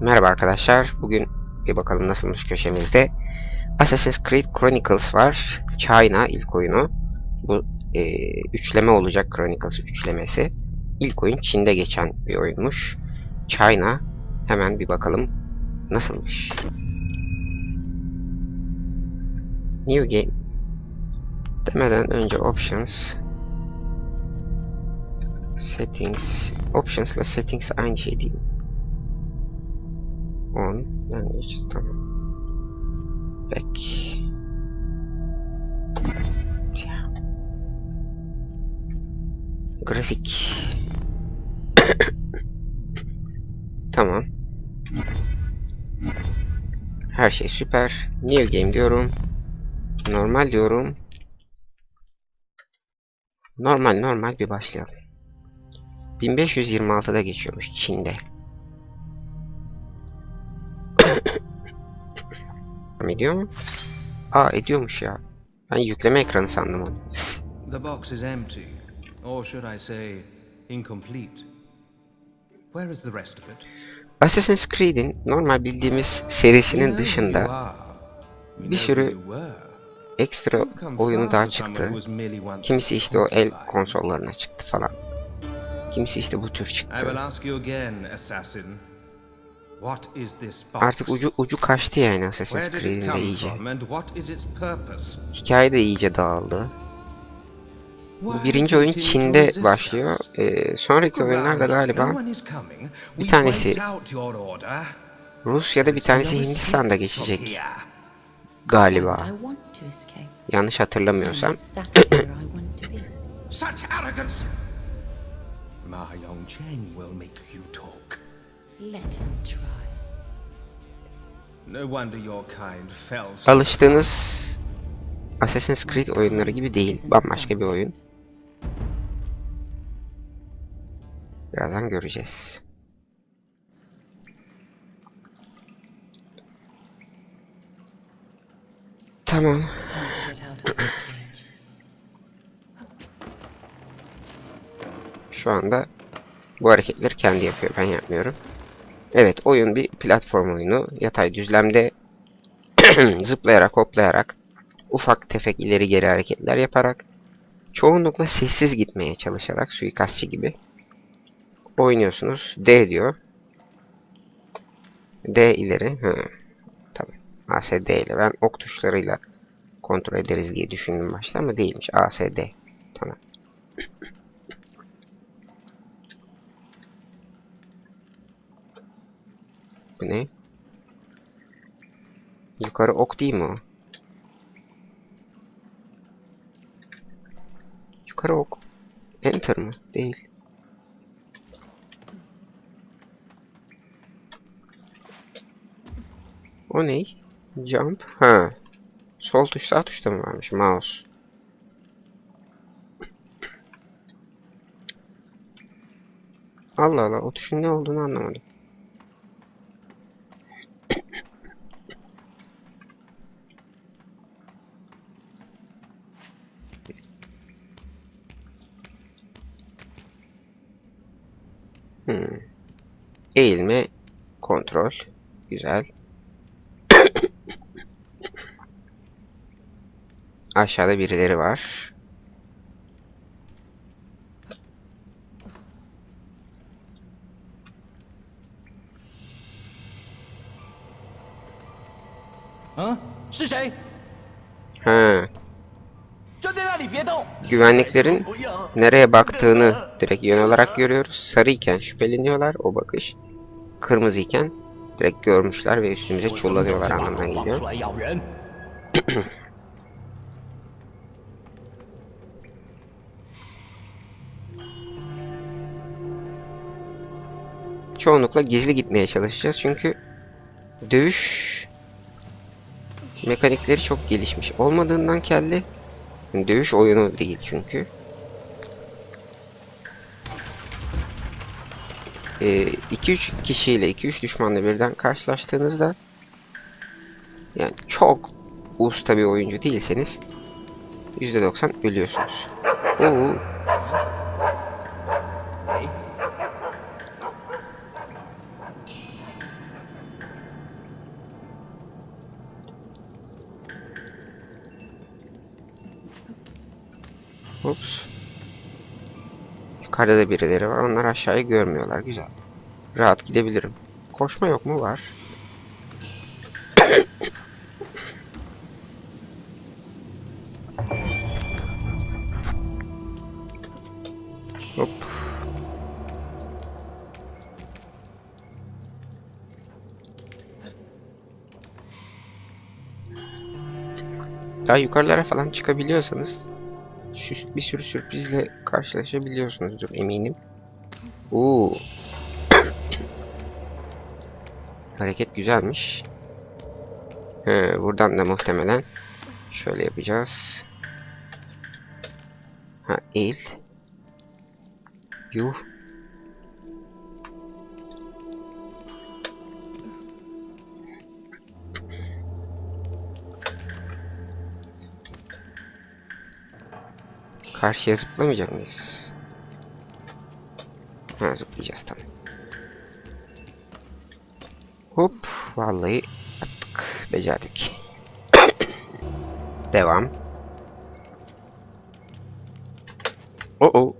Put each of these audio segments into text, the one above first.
Merhaba arkadaşlar. Bugün bir bakalım nasılmış köşemizde. Assassin's Creed Chronicles var. China ilk oyunu. Bu e, üçleme olacak Chronicles üçlemesi. İlk oyun Çin'de geçen bir oyunmuş. China. Hemen bir bakalım nasılmış. New game. Demeden önce options. Settings. Options ile settings aynı şey değil. On language tamam. Back. Ya. Grafik. tamam. Her şey süper. New game diyorum. Normal diyorum. Normal normal bir başlayalım. 1526'da geçiyormuş Çin'de. Devam ediyor mu? Aa ediyormuş ya. Ben yükleme ekranı sandım onu. The box is empty, or should I say, incomplete. Where is the rest of it? Assassin's Creed'in normal bildiğimiz serisinin dışında bir sürü ekstra oyunu daha çıktı. Kimisi işte o el konsollarına çıktı falan. Kimisi işte bu tür çıktı. Artık ucu ucu kaçtı yani Assassin's Where did it Creed'in de come iyice. from and what is its purpose? Hikaye de iyice dağıldı. Birinci oyun Çin'de başlıyor. Ee, sonraki oyunlar da galiba bir tanesi your order. Rusya'da bir tanesi Hindistan'da geçecek galiba. Yanlış hatırlamıyorsam. Such arrogance! Ma Yongcheng will make you talk. Let him try. Alıştığınız Assassin's Creed oyunları gibi değil. Bambaşka bir oyun. Birazdan göreceğiz. Tamam. Şu anda bu hareketleri kendi yapıyor. Ben yapmıyorum. Evet oyun bir platform oyunu. Yatay düzlemde zıplayarak hoplayarak ufak tefek ileri geri hareketler yaparak çoğunlukla sessiz gitmeye çalışarak suikastçı gibi oynuyorsunuz. D diyor. D ileri. Hı. Tabii. ASD ile. Ben ok tuşlarıyla kontrol ederiz diye düşündüm başta ama değilmiş. ASD. Tamam. Bu ne? Yukarı ok değil mi o? Yukarı ok. Enter mı? Değil. O ne? Jump. Ha. Sol tuş sağ tuşta mı varmış? Mouse. Allah Allah o tuşun ne olduğunu anlamadım. Değil mi? Kontrol. Güzel. Aşağıda birileri var. Ha? Güvenliklerin nereye baktığını direkt yön olarak görüyoruz. Sarıyken şüpheleniyorlar o bakış. Kırmızıken direkt görmüşler ve üstümüze çullanıyorlar anlamına geliyor. Çoğunlukla gizli gitmeye çalışacağız çünkü dövüş mekanikleri çok gelişmiş olmadığından kelli dövüş oyunu değil çünkü. Ee, 2-3 kişiyle 2-3 düşmanla birden karşılaştığınızda yani çok usta bir oyuncu değilseniz %90 ölüyorsunuz. Oo. Oops. Yukarıda da birileri var. Onlar aşağıyı görmüyorlar. Güzel. Rahat gidebilirim. Koşma yok mu? Var. Hop. Daha yukarılara falan çıkabiliyorsanız bir sürü sürprizle karşılaşabiliyorsunuzdur eminim. Oo. Hareket güzelmiş. He, buradan da muhtemelen şöyle yapacağız. Ha eğil. Yuh. Karşıya zıplamayacak mıyız? Ha zıplayacağız tamam. Hop vallahi attık. Becerdik. Devam. Oo. oh.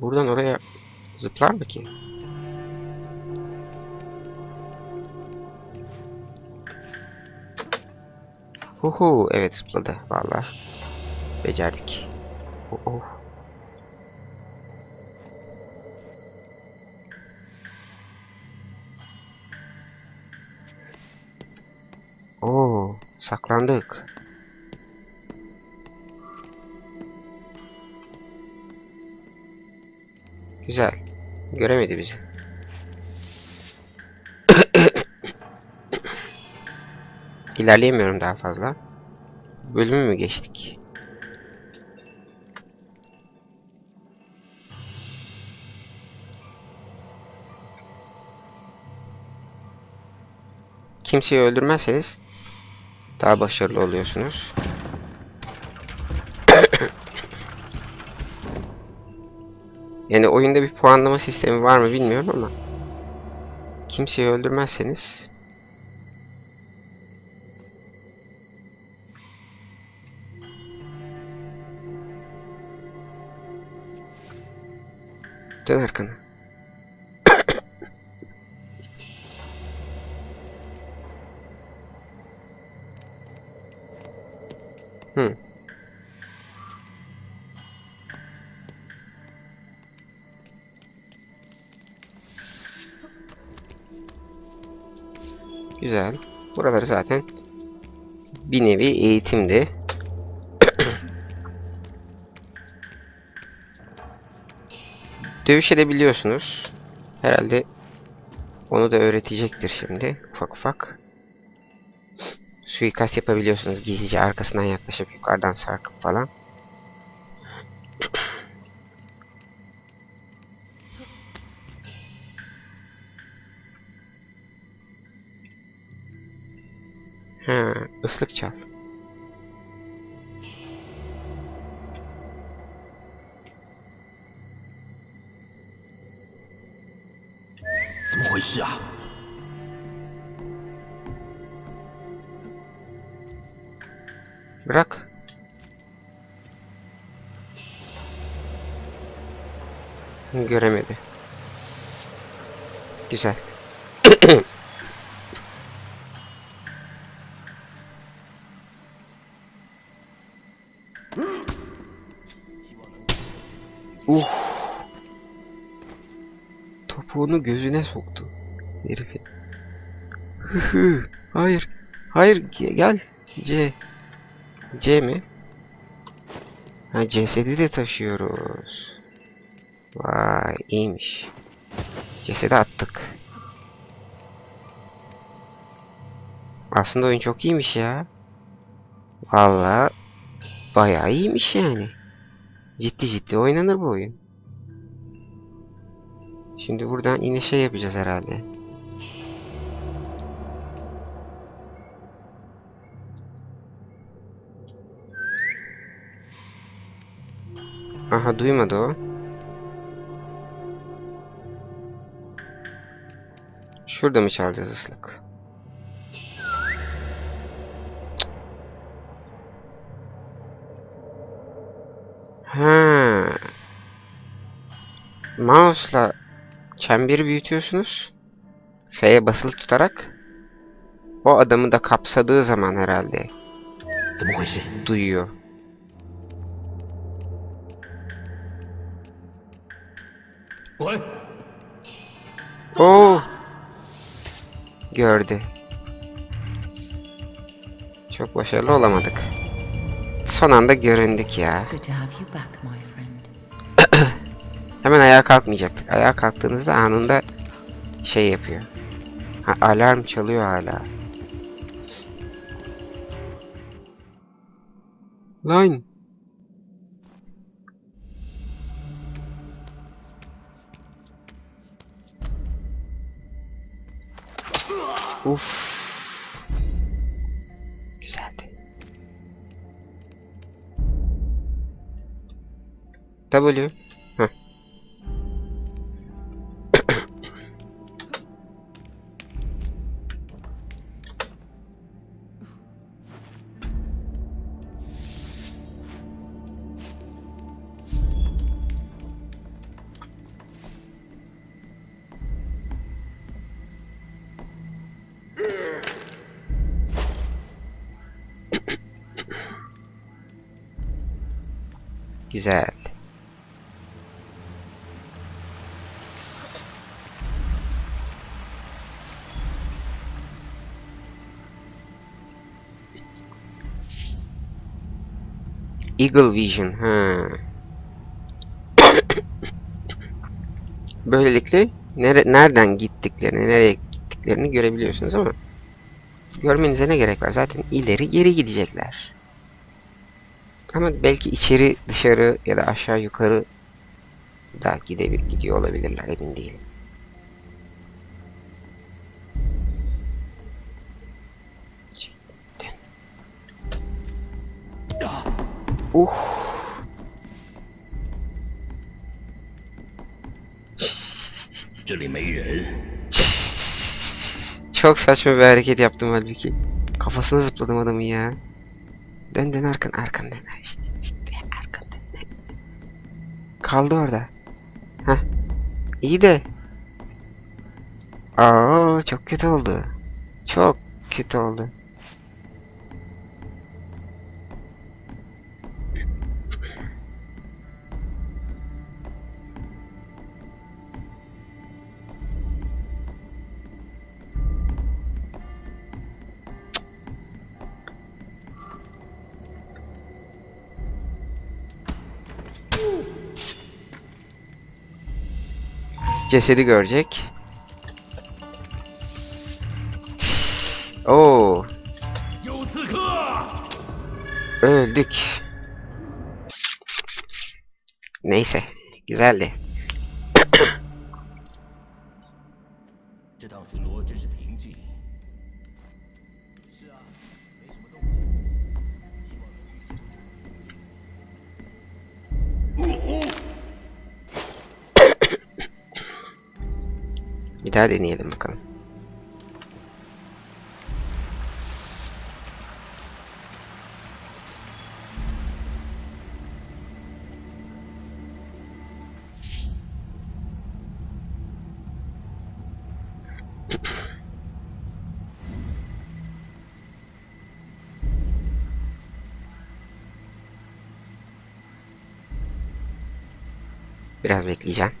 Buradan oraya zıplar mı ki? Huhu evet zıpladı valla. Becerdik. Oh. Oo, saklandık. Güzel. Göremedi bizi. İlerleyemiyorum daha fazla. Bölümü mü geçtik? Kimseyi öldürmezseniz daha başarılı oluyorsunuz. yani oyunda bir puanlama sistemi var mı bilmiyorum ama kimseyi öldürmezseniz Dön arkanı. Hı. Güzel. Buraları zaten bir nevi eğitimdi. Dövüş edebiliyorsunuz. Herhalde onu da öğretecektir şimdi ufak ufak. Suikast yapabiliyorsunuz gizlice arkasından yaklaşıp yukarıdan sarkıp falan. Ha, ıslık çal. Bırak. Göremedi. Güzel. uh. Topuğunu gözüne soktu. Herifi. Hı hı. Hayır. Hayır ge- gel. C. C mi? Ha cesedi de taşıyoruz. Vay iyiymiş. Cesedi attık. Aslında oyun çok iyiymiş ya. Vallahi bayağı iyiymiş yani. Ciddi ciddi oynanır bu oyun. Şimdi buradan yine şey yapacağız herhalde. Aha duymadı o. Şurada mı çalacağız ıslık? Ha. Mouse'la çemberi büyütüyorsunuz. F'ye basılı tutarak o adamı da kapsadığı zaman herhalde duyuyor. 滚！Oo. Gördü. Çok başarılı olamadık. Son anda göründük ya. Hemen ayağa kalkmayacaktık. Ayağa kalktığınızda anında şey yapıyor. Ha, alarm çalıyor hala. Lan. Uf. Güzeldi. W. Heh. Güzel. Eagle Vision. Ha. Böylelikle nere nereden gittiklerini, nereye gittiklerini görebiliyorsunuz ama görmenize ne gerek var? Zaten ileri geri gidecekler. Ama belki içeri dışarı ya da aşağı yukarı da gidebilir, gidiyor olabilirler emin değilim. Uh. Çok saçma bir hareket yaptım halbuki. Kafasına zıpladım adamın ya. Dön arkan arkan dön. İşte, işte, arkan dön. Kaldı orada. Heh. İyi de. Aa çok kötü oldu. Çok kötü oldu. Cesedi görecek. Oo. Öldük. Neyse, güzeldi. Bir daha deneyelim bakalım. Biraz bekleyeceğim.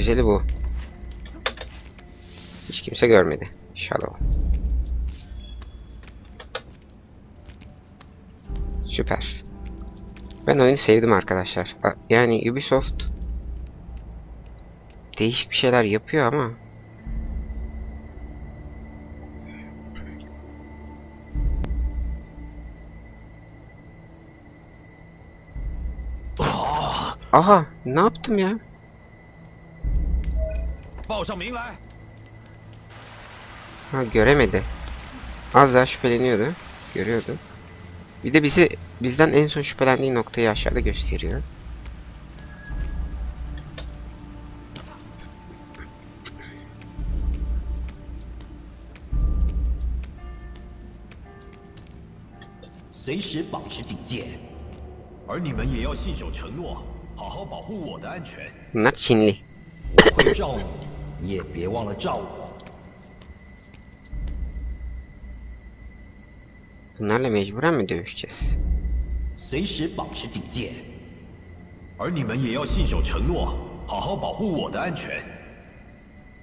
Güzeli bu. Hiç kimse görmedi. Shadow. Süper. Ben oyunu sevdim arkadaşlar. Yani Ubisoft değişik bir şeyler yapıyor ama Aha, ne yaptım ya? 报上名来。 Ha göremedi. Az daha şüpheleniyordu. görüyordu. Bir de bizi bizden en son şüphelendiği noktayı aşağıda gösteriyor. “而你们也要信守承诺，好好保护我的安全。 Bunlar Çinli. 我会罩你，你也别忘了罩我。 Bunlarla mecburen mi dövüşeceğiz? 随时保持警戒。”而你们也要信守承诺，好好保护我的安全。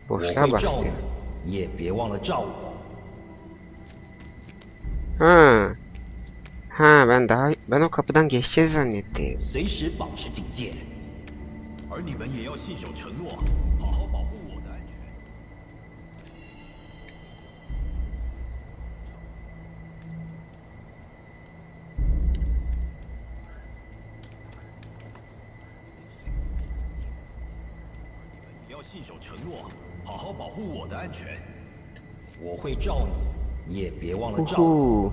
我 Boşluğa 会罩 bastı. 你，你也别忘了罩我。 Ha. Ha ben daha ben o kapıdan geçeceğiz zannettim. 随时保持警戒。而你们也要信守承诺，好好 安全。我会罩你，你也别忘了罩我。 Uhu.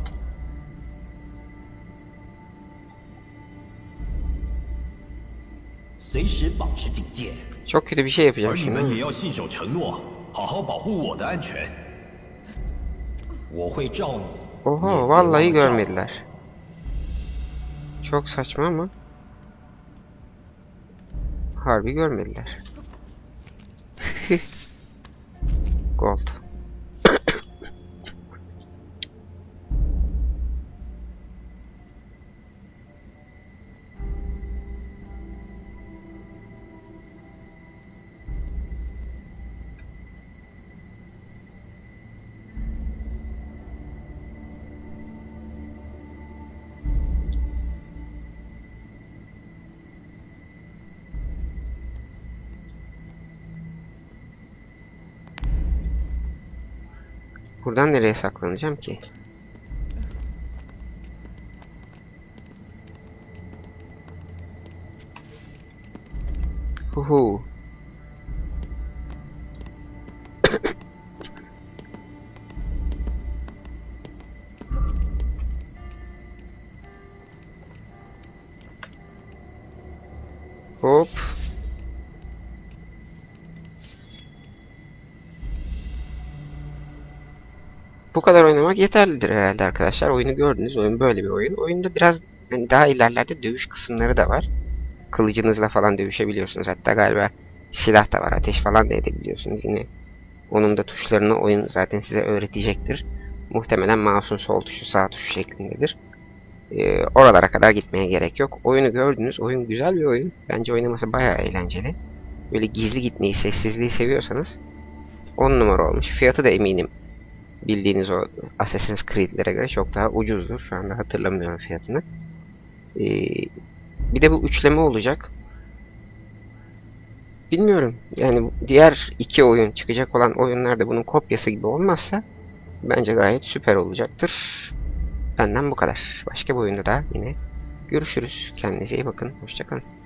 “随时保持警戒。 Çok kötü bir şey yapacağım 而你 şimdi. 们 ama. 也要信守承诺，好好保护我的安全。我会罩你。 Oha vallahi görmediler. Çok saçma ama. Harbi görmediler. Gold. Buradan nereye saklanacağım ki? Kadar oynamak yeterlidir herhalde arkadaşlar. Oyunu gördünüz. Oyun böyle bir oyun. Oyunda biraz hani daha ilerlerde dövüş kısımları da var. Kılıcınızla falan dövüşebiliyorsunuz. Hatta galiba silah da var. Ateş falan da edebiliyorsunuz. Yine onun da tuşlarını oyun zaten size öğretecektir. Muhtemelen mouse'un sol tuşu sağ tuşu şeklindedir. Ee, oralara kadar gitmeye gerek yok. Oyunu gördünüz. Oyun güzel bir oyun. Bence oynaması bayağı eğlenceli. Böyle gizli gitmeyi, sessizliği seviyorsanız 10 numara olmuş. Fiyatı da eminim bildiğiniz o Assassin's Creed'lere göre çok daha ucuzdur. Şu anda hatırlamıyorum fiyatını. Ee, bir de bu üçleme olacak. Bilmiyorum. Yani diğer iki oyun çıkacak olan oyunlarda bunun kopyası gibi olmazsa bence gayet süper olacaktır. Benden bu kadar. Başka bir oyunda da yine görüşürüz. Kendinize iyi bakın. Hoşçakalın.